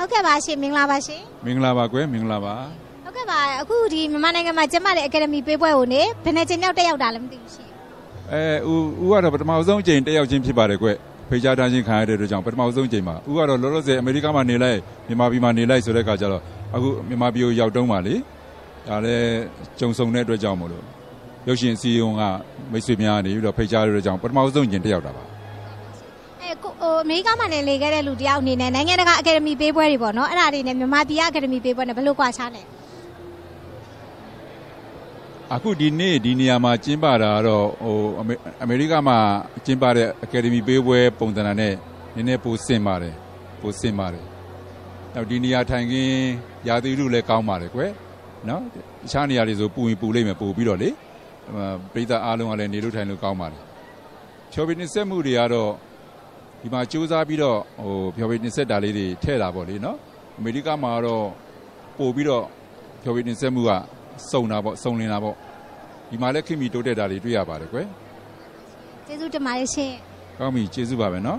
ဟုတ်ကဲ့ပါရှင်မင်္ဂလာပါရှင်မင်္ဂလာပါကွယ်မင်္ဂလာပါဟုတ်ကဲ့ပါအခုဒီမြန်မာနိုင်ငံမှာကျင်းပတဲ့အကယ်ဒမီပေးပွဲကိုနေဘယ်နဲ့ချိန်မြောက်တက်ရောက်တာလဲမသိဘူးရှင်အဲဦးဦးကတော့ပထမဆုံးအကြိမ်တက်ရောက်ခြင်းဖြစ်ပါတယ်ကွယ်ဖိတ်ကြားထားခြင်းခံရတဲ့အတွက်ကြောင့်ပထမဆုံးအကြိမ်ပါဦးကတော့လောလောဆယ်အမေရိကမှာနေလိုက်မြန်မာပြည်မှာနေလိုက်ဆိုတဲ့အခါကျတော့အခုမြန်မာပြည်ကိုရောက်တုံးပါလေဒါလည်းကြုံဆုံတဲ့အတွက်ကြောင့်မို့လို့ရုပ်ရှင်စီယုံကမိတ်ဆွေများနေပြီးတော့ဖိတ်ကြားတဲ့အတွက်ကြောင့်ပထမဆုံးအကြိမ်တက်ရောက်တာပါအဲ ကိုဟိုအမေရိကမှာနေလေခဲ့တဲ့လူတယောက်အနေနဲ့နိုင်ငံတကာအကယ်ဒမီပေးပွဲတွေပေါ့နော်အဲ့ဒါတွေနဲ့မြန်မာပြည်ကအကယ်ဒမီပေးပွဲနဲ့ဘယ်လိုကွာခြားလဲအခုဒီနေ့ဒီနေရာမှာကျင်းပတာကတော့ဟိုအမေအမေရိကမှာကျင်းပတဲ့အကယ်ဒမီပေးပွဲပုံစံနဲ့နည်းနည်းပိုဆင်ပါတယ်ပိုဆင်ပါတယ်နောက်ဒီနေရာထိုင်ခင်းရာသီဥတုလည်းကောင်းပါတယ်ကွယ်နော်တခြားနေရာတွေဆိုပူရင်ပူလိမ့်မယ်ပို့ပြီးတော့လေဟိုပိဿအားလုံးကလည်းနေလို့ထိုင်လို့ကောင်းပါတယ်ဖြော်ပြနေဆက်မှုတွေကတော့ ဒီမှာစူးစမ်းပြီးတော့ဟိုဖျော်ဖြေတင်ဆက်တာလေးတွေထည့်တာပေါ့လေနော်အမေရိကမှာတော့ပို့ပြီးတော့ဖျော်ဖြေတင်ဆက်မှုကစုံတာပေါ့စုံလင်တာပေါ့ဒီမှာလည်းခင်မီတိုးတက်တာတွေတွေ့ရပါတယ်ကွယ်ကျေးဇူးတင်ပါတယ်ရှင်ကောင်းပြီကျေးဇူးပါပဲနော်